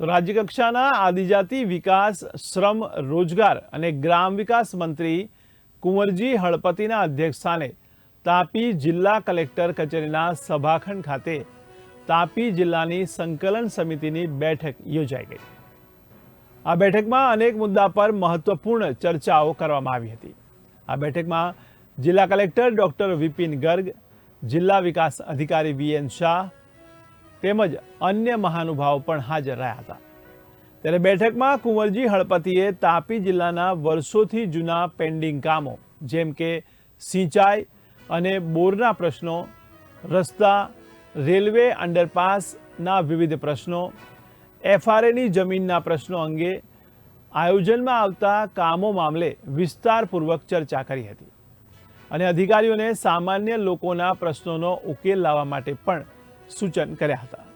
તો રાજ્યકક્ષાના આદિજાતિ વિકાસ, શ્રમ, રોજગાર અને ગ્રામ વિકાસ મંત્રી કુંવરજી હળપતિના અધ્યક્ષસ્થાને તાપી જિલ્લા કલેક્ટર કચેરીના સભાખંડ ખાતે તાપી જિલ્લાની સંકલન સમિતિની બેઠક યોજાઈ ગઈ. આ બેઠકમાં અનેક મુદ્દા પર મહત્વપૂર્ણ ચર્ચાઓ કરવામાં આવી હતી. આ બેઠકમાં જિલ્લા કલેક્ટર ડોક્ટર વિપિન ગર્ગ, જિલ્લા વિકાસ અધિકારી વીએન શાહ તેમજ અન્ય મહાનુભાવો પણ હાજર રહ્યા હતા. ત્યારે બેઠકમાં કુંવરજી હળપતિએ તાપી જિલ્લાના વર્ષોથી જૂના પેન્ડિંગ કામો જેમ કે સિંચાઈ અને બોરના પ્રશ્નો, રસ્તા, રેલવે અંડરપાસના વિવિધ પ્રશ્નો, એફઆરએની જમીનના પ્રશ્નો અંગે આયોજનમાં આવતા કામો મામલે વિસ્તારપૂર્વક ચર્ચા કરી હતી. અને અધિકારીઓને સામાન્ય લોકોના પ્રશ્નોનો ઉકેલ લાવવા માટે પણ સૂચન કર્યા હતા.